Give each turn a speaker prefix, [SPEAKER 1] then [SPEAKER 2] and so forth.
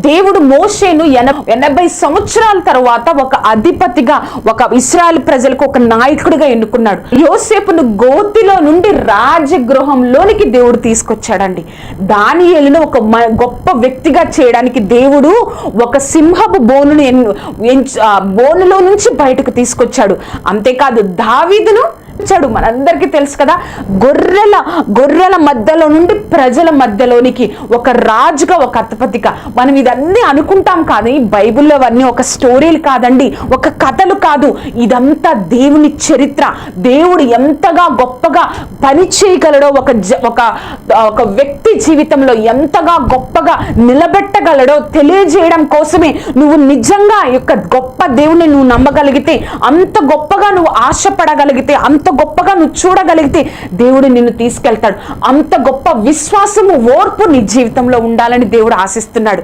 [SPEAKER 1] దేవుడు మోషేను ఎన ఎనభై సంవత్సరాల తర్వాత ఒక అధిపతిగా ఒక ఇస్రాయల్ ప్రజలకు ఒక నాయకుడిగా ఎన్నుకున్నాడు. యోసేపును గోతిలో నుండి రాజగృహంలోనికి దేవుడు తీసుకొచ్చాడండి. దానియేలును ఒక మ- గొప్ప వ్యక్తిగా చేయడానికి దేవుడు ఒక సింహపు బోనును ఎన్ను- ఎంచు- బోనులో నుంచి బయటకు తీసుకొచ్చాడు. అంతేకాదు దావీదును వచ్చాడు. మనందరికీ తెలుసు కదా గొర్రెల గొర్రెల మధ్యలో నుండి ప్రజల మధ్యలోనికి ఒక రాజుగా ఒక అధిపతిగా మనం ఇదన్నీ అనుకుంటాం కానీ బైబిల్లో అవన్నీ ఒక స్టోరీలు కాదండి ఒక కథలు కాదు. ఇదంతా దేవుని చరిత్ర. దేవుడు ఎంతగా గొప్పగా పని చేయగలడో ఒక ఒక ఒక వ్యక్తి జీవితంలో ఎంతగా గొప్పగా నిలబెట్టగలడో తెలియజేయడం కోసమే నువ్వు నిజంగా యొక్క గొప్ప దేవుని నువ్వు నమ్మగలిగితే అంత గొప్పగా నువ్వు ఆశపడగలిగితే అంత అంత గొప్పగా నువ్వు చూడగలిగితే దేవుడు నిన్ను తీసుకెళ్తాడు. అంత గొప్ప విశ్వాసము ఓర్పు నీ జీవితంలో ఉండాలని దేవుడు ఆశిస్తున్నాడు.